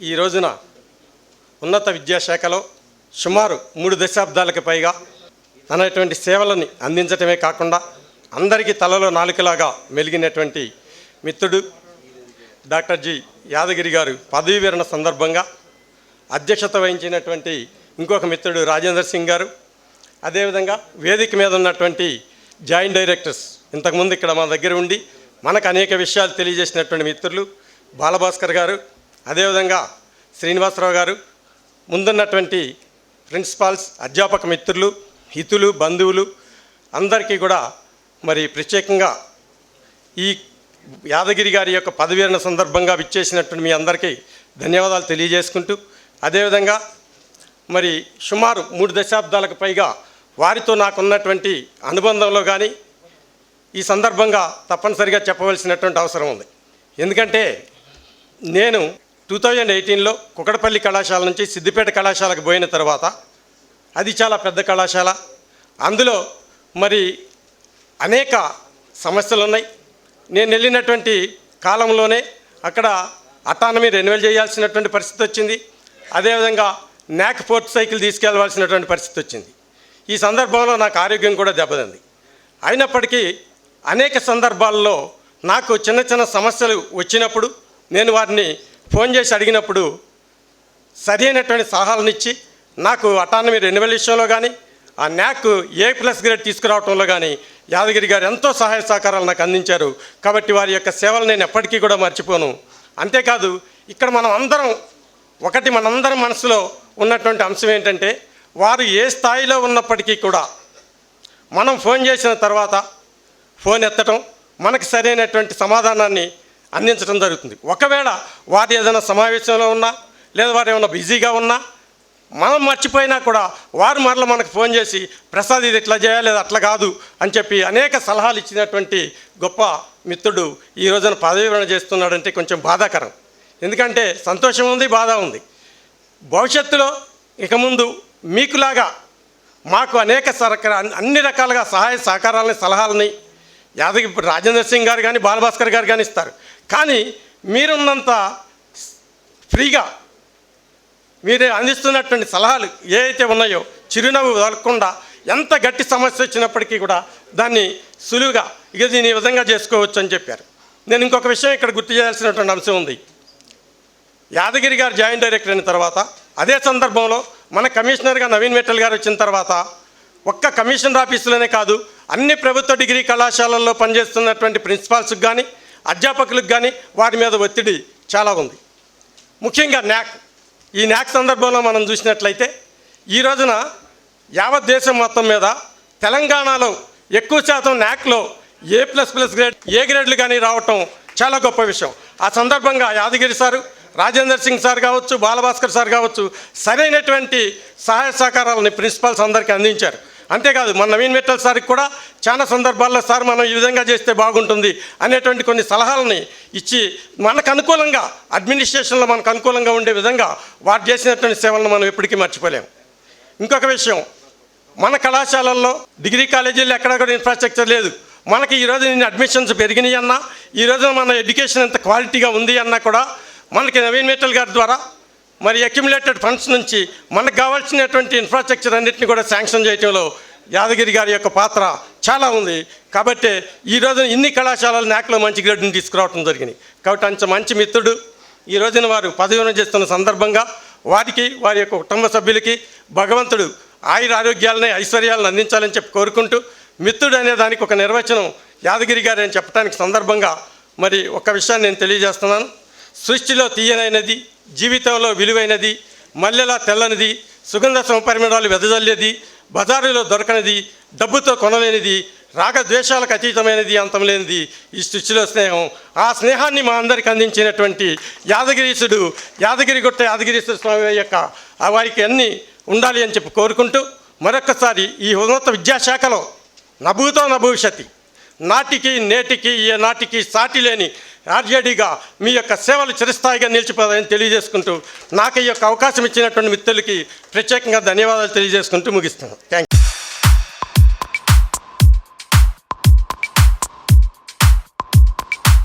ఈ రోజున ఉన్నత విద్యాశాఖలో సుమారు మూడు దశాబ్దాలకు పైగా తనటువంటి సేవలని అందించటమే కాకుండా అందరికీ తలలో నాలుకలాగా మెలిగినటువంటి మిత్రుడు డాక్టర్ జి యాదగిరి గారు పదవీ విరణ సందర్భంగా అధ్యక్షత వహించినటువంటి ఇంకొక మిత్రుడు రాజేందర్ సింగ్ గారు. అదేవిధంగా వేదిక మీద ఉన్నటువంటి జాయింట్ డైరెక్టర్స్ ఇంతకుముందు ఇక్కడ మన దగ్గర ఉండి మనకు అనేక విషయాలు తెలియజేసినటువంటి మిత్రులు బాలభాస్కర్ గారు అదేవిధంగా శ్రీనివాసరావు గారు ముందున్నటువంటి ప్రిన్సిపాల్స్ అధ్యాపక మిత్రులు హితులు బంధువులు అందరికీ కూడా మరి ప్రత్యేకంగా ఈ యాదగిరి గారి యొక్క పదవీరణ సందర్భంగా విచ్చేసినటువంటి మీ అందరికీ ధన్యవాదాలు తెలియజేసుకుంటూ అదేవిధంగా మరి సుమారు మూడు దశాబ్దాలకు పైగా వారితో నాకున్నటువంటి అనుబంధంలో కానీ ఈ సందర్భంగా తప్పనిసరిగా చెప్పవలసినటువంటి అవసరం ఉంది. ఎందుకంటే నేను టూ థౌజండ్ ఎయిటీన్లో కుకటపల్లి కళాశాల నుంచి సిద్దిపేట కళాశాలకు పోయిన తర్వాత అది చాలా పెద్ద కళాశాల. అందులో మరి అనేక సమస్యలు ఉన్నాయి నేను వెళ్ళినటువంటి కాలంలోనే అక్కడ అటానమీ రెన్యువల్ చేయాల్సినటువంటి పరిస్థితి వచ్చింది. అదేవిధంగా నాక్ ఫోర్ట్ సైకిల్ తీసుకెళ్ళవలసినటువంటి పరిస్థితి వచ్చింది. ఈ సందర్భంలో నాకు ఆరోగ్యం కూడా దెబ్బతింది. అయినప్పటికీ అనేక సందర్భాల్లో నాకు చిన్న చిన్న సమస్యలు వచ్చినప్పుడు నేను వారిని ఫోన్ చేసి అడిగినప్పుడు సరైనటువంటి సలహాలను ఇచ్చి నాకు అటానమీ రెన్యువల్ విషయంలో కానీ ఆ న్యాక్ ఏ ప్లస్ గ్రేడ్ తీసుకురావడంలో కానీ యాదగిరి గారు ఎంతో సహాయ సహకారాలు నాకు అందించారు. కాబట్టి వారి యొక్క సేవలు నేను ఎప్పటికీ కూడా మర్చిపోను. అంతేకాదు ఇక్కడ మనం అందరం ఒకటి మనందరం మనసులో ఉన్నటువంటి అంశం ఏంటంటే వారు ఏ స్థాయిలో ఉన్నప్పటికీ కూడా మనం ఫోన్ చేసిన తర్వాత ఫోన్ ఎత్తటం మనకు సరైనటువంటి సమాధానాన్ని అందించడం జరుగుతుంది. ఒకవేళ వారు ఏదైనా సమావేశంలో ఉన్నా లేదా వారు ఏమైనా బిజీగా ఉన్నా మనం మర్చిపోయినా కూడా వారు మరల మనకు ఫోన్ చేసి ప్రసాద్ ఇది ఇట్లా చేయాలి లేదా అట్లా కాదు అని చెప్పి అనేక సలహాలు ఇచ్చినటువంటి గొప్ప మిత్రుడు ఈ రోజున పదవి చేస్తున్నాడంటే కొంచెం బాధాకరం. ఎందుకంటే సంతోషం ఉంది బాధ ఉంది. భవిష్యత్తులో ఇక ముందు మీకులాగా మాకు అనేక సరక అన్ని రకాలుగా సహాయ సహకారాలని సలహాలని యాదగిరి రాజేంద్ర సింగ్ గారు కానీ బాలభాస్కర్ గారు కానీ ఇస్తారు. కానీ మీరున్నంత ఫ్రీగా మీరు అందిస్తున్నటువంటి సలహాలు ఏవైతే ఉన్నాయో చిరునవ్వు వదలకుండా ఎంత గట్టి సమస్య వచ్చినప్పటికీ కూడా దాన్ని సులువుగా ఇక దీని ఈ విధంగా చేసుకోవచ్చు అని చెప్పారు. నేను ఇంకొక విషయం ఇక్కడ గుర్తు చేయాల్సినటువంటి అంశం ఉంది. యాదగిరి గారు జాయింట్ డైరెక్టర్ అయిన తర్వాత అదే సందర్భంలో మన కమిషనర్గా నవీన్ మిట్టల్ గారు వచ్చిన తర్వాత ఒక్క కమిషనర్ ఆఫీసులోనే కాదు అన్ని ప్రభుత్వ డిగ్రీ కళాశాలల్లో పనిచేస్తున్నటువంటి ప్రిన్సిపాల్స్కి కానీ అధ్యాపకులకు కానీ వారి మీద ఒత్తిడి చాలా ఉంది. ముఖ్యంగా న్యాక్. ఈ న్యాక్ సందర్భంలో మనం చూసినట్లయితే ఈ రోజున యావత్ దేశం మొత్తం మీద తెలంగాణలో ఎక్కువ శాతం న్యాక్లో A plus plus grade A గ్రేడ్లు కానీ రావటం చాలా గొప్ప విషయం. ఆ సందర్భంగా యాదగిరి సారు రాజేందర్ సింగ్ సార్ కావచ్చు బాలభాస్కర్ సార్ కావచ్చు సరైనటువంటి సహాయ సహకారాలని ప్రిన్సిపాల్స్ అందరికీ అందించారు. అంతేకాదు మన నవీన్ మిట్టల్ సార్కి కూడా చాలా సందర్భాల్లో సార్ మనం ఈ విధంగా చేస్తే బాగుంటుంది అనేటువంటి కొన్ని సలహాలని ఇచ్చి మనకు అనుకూలంగా అడ్మినిస్ట్రేషన్లో మనకు అనుకూలంగా ఉండే విధంగా వారు చేసినటువంటి సేవలను మనం ఎప్పటికీ మర్చిపోలేము. ఇంకొక విషయం మన కళాశాలల్లో డిగ్రీ కాలేజీల్లో ఎక్కడ కూడా ఇన్ఫ్రాస్ట్రక్చర్ లేదు. మనకి ఈరోజు నేను అడ్మిషన్స్ పెరిగినాయి అన్నా ఈరోజు మన ఎడ్యుకేషన్ ఎంత క్వాలిటీగా ఉంది అన్నా కూడా మనకి నవీన్ మిట్టల్ గారి ద్వారా మరి అక్యుములేటెడ్ ఫండ్స్ నుంచి మనకు కావాల్సినటువంటి ఇన్ఫ్రాస్ట్రక్చర్ అన్నింటినీ కూడా శాంక్షన్ చేయడంలో యాదగిరి గారి యొక్క పాత్ర చాలా ఉంది. కాబట్టి ఈ రోజున ఇన్ని కళాశాలలు నాకులో మంచి గ్రేడ్ని తీసుకురావడం జరిగింది. కాబట్టి అంత మంచి మిత్రుడు ఈ రోజున వారు పదవిన చేస్తున్న సందర్భంగా వారికి వారి యొక్క కుటుంబ సభ్యులకి భగవంతుడు ఆయుర ఆరోగ్యాలని ఐశ్వర్యాలను అందించాలని చెప్పి కోరుకుంటూ మిత్రుడు అనే దానికి ఒక నిర్వచనం యాదగిరి గారు అని చెప్పడానికి సందర్భంగా మరి ఒక విషయాన్ని నేను తెలియజేస్తున్నాను. సృష్టిలో తీయనైనది జీవితంలో విలువైనది మల్లెలా తెల్లనిది సుగంధ సంపరిమళాలు వెదజల్లేది బజారులో దొరకనిది డబ్బుతో కొనలేనిది రాగద్వేషాలకు అతీతమైనది అంతం లేనిది ఈ సృష్టిలో స్నేహం. ఆ స్నేహాన్ని మా అందరికి అందించినటువంటి యాదగిరీసుడు యాదగిరిగుట్ట యాదగిరీశ్వర స్వామి యొక్క వారికి అన్నీ ఉండాలి అని చెప్పి కోరుకుంటూ మరొక్కసారి ఈ ఉన్నత విద్యాశాఖలో నభూతో నభవిష్యతి. నాటికి నేటికి ఏ నాటికి సాటి లేని ఆర్జేడీగా మీ యొక్క సేవలు చిరస్థాయిగా నిలిచిపోతాయని తెలియజేసుకుంటూ నాకు ఈ యొక్క అవకాశం ఇచ్చినటువంటి మిత్రులకి ప్రత్యేకంగా ధన్యవాదాలు తెలియజేసుకుంటూ ముగిస్తున్నాను. థ్యాంక్